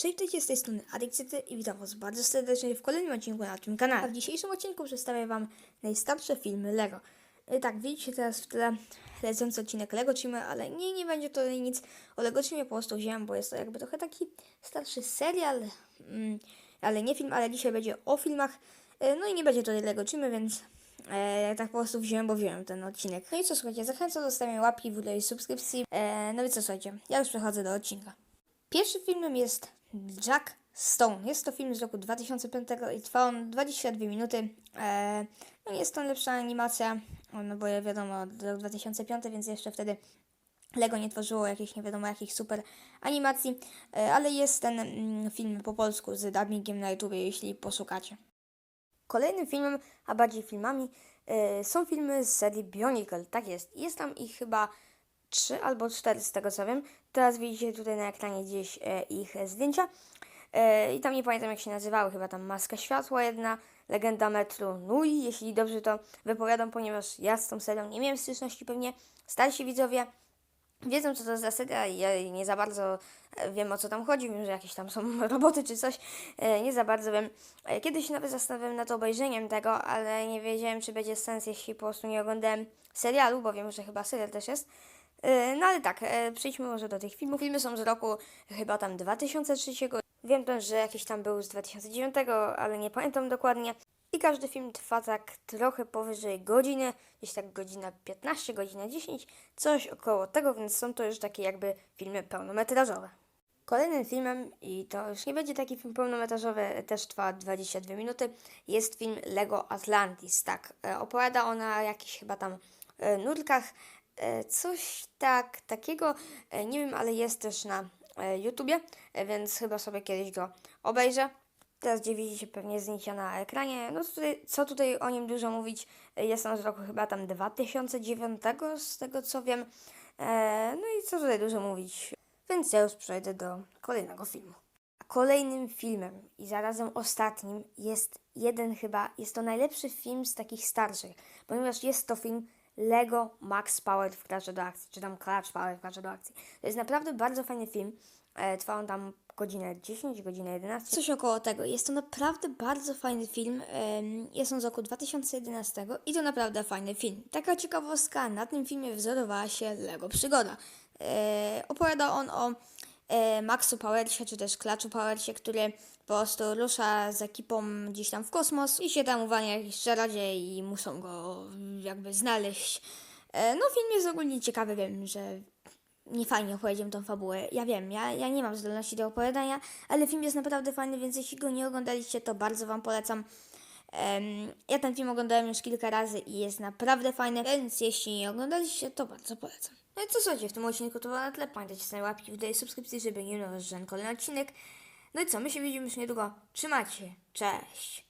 Cześć, witajcie z tej strony Adikcyty i witam Was bardzo serdecznie w kolejnym odcinku na tym kanale. A w dzisiejszym odcinku przedstawię Wam najstarsze filmy LEGO. I tak, widzicie teraz w tle lecący odcinek LEGO Teamy, ale nie, nie będzie to nic o LEGO Teamie, po prostu wziąłem, bo jest to jakby trochę taki starszy serial, mm, ale nie film, ale dzisiaj będzie o filmach. E, No i nie będzie to LEGO Teamy, więc E, tak po prostu wziąłem, bo wziąłem ten odcinek. No i co, słuchajcie, zachęcam do zostawienia łapki w górę i subskrypcji. E, no i co, słuchajcie, ja już przechodzę do odcinka. Pierwszym filmem jest Jack Stone. Jest to film z roku 2005 i trwa on 22 minuty. E, no jest to lepsza animacja, no bo wiadomo, rok 2005, więc jeszcze wtedy Lego nie tworzyło jakichś nie wiadomo jakich super animacji, e, ale jest ten mm, film po polsku z dubbingiem na YouTubie, jeśli poszukacie. Kolejnym filmem, a bardziej filmami, e, są filmy z serii Bionicle. Tak jest. Jest tam ich chyba trzy albo cztery z tego co wiem. Teraz widzicie tutaj na ekranie gdzieś e, ich zdjęcia. E, I tam nie pamiętam jak się nazywały, chyba tam Maska Światła jedna, Legenda Metru Nui, jeśli dobrze to wypowiadam, ponieważ ja z tą serią nie miałem styczności pewnie. Starsi widzowie wiedzą co to za seria, ja nie za bardzo e, wiem o co tam chodzi, wiem, że jakieś tam są roboty czy coś, nie za bardzo wiem. Kiedyś nawet zastanawiałem nad obejrzeniem tego, ale nie wiedziałem czy będzie sens, jeśli po prostu nie oglądałem serialu, bo wiem, że chyba serial też jest. E, No ale tak, e, przejdźmy może do tych filmów. Filmy są z roku chyba tam 2003. Wiem też, że jakiś tam był z 2009, ale nie pamiętam dokładnie. I każdy film trwa tak trochę powyżej godziny, gdzieś tak godzina 15, godzina 10, coś około tego, więc są to już takie jakby filmy pełnometrażowe. Kolejnym filmem, i to już nie będzie taki film pełnometrażowy, też trwa 22 minuty, jest film Lego Atlantis. Tak, e, opowiada ona o jakichś chyba tam nurkach, coś tak, takiego, e, nie wiem, ale jest też na e, YouTubie, e, więc chyba sobie kiedyś go obejrzę. Teraz gdzie widzicie pewnie zdjęcia na ekranie. No tutaj, co tutaj o nim dużo mówić, e, jest on z roku chyba tam 2009, z tego co wiem. E, no i co tutaj dużo mówić. Więc ja już przejdę do kolejnego filmu. A kolejnym filmem i zarazem ostatnim jest jeden chyba, jest to najlepszy film z takich starszych, ponieważ jest to film Lego Max Power w Clash do akcji, czy tam Clash Power w Clash do akcji. To jest naprawdę bardzo fajny film. E, trwa on tam godzinę 10, godzinę 11. Coś około tego. Jest to naprawdę bardzo fajny film. Jest on z roku 2011 i to naprawdę fajny film. Taka ciekawostka, na tym filmie wzorowała się Lego Przygoda. E, opowiada on o Maxu Powersie, czy też Klaczu Powersie, który po prostu rusza z ekipą gdzieś tam w kosmos i się tam uwania jakiś czarodziej i muszą go jakby znaleźć. E, no film jest ogólnie ciekawy, wiem, że nie fajnie opowiedziałem tą fabułę. Ja wiem, ja, ja nie mam zdolności do opowiadania, ale film jest naprawdę fajny, więc jeśli go nie oglądaliście, to bardzo Wam polecam. Ja ten film oglądałem już kilka razy i jest naprawdę fajny, więc jeśli nie oglądaliście, to bardzo polecam. No i co słuchajcie, w tym odcinku to było na tle. Pamiętajcie sobie łapki w dole i subskrypcji, żeby nie minął żaden kolejny odcinek. No i co, my się widzimy już niedługo. Trzymajcie cześć!